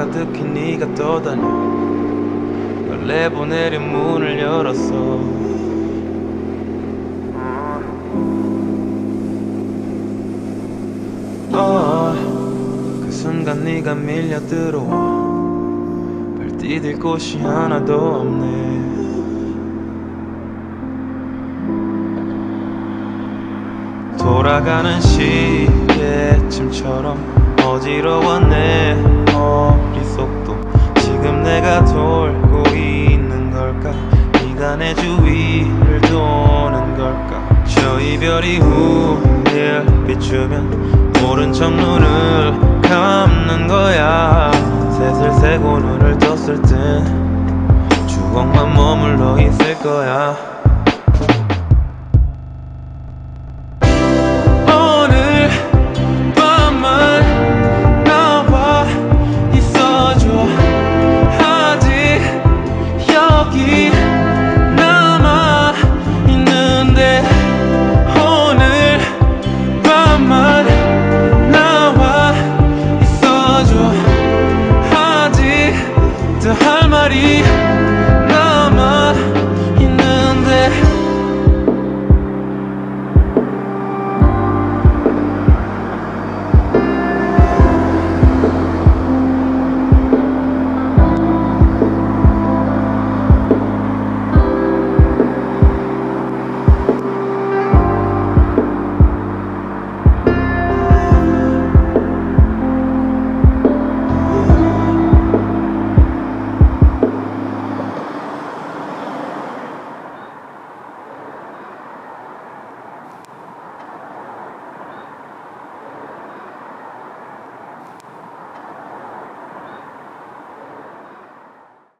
가득히 네가 떠다녀 널 내보내려 문을 열었어. 어, 그 순간 네가 밀려 들어와. 발 디딜 곳이 하나도 없네. 돌아가는 시계침처럼 어지러워 내 내 주위를 도는 걸까? 저 이별이 우릴 비추면 모른 척 눈을 감는 거야. 새슬 새고 눈을 떴을 땐 추억만 머물러 있을 거야 somebody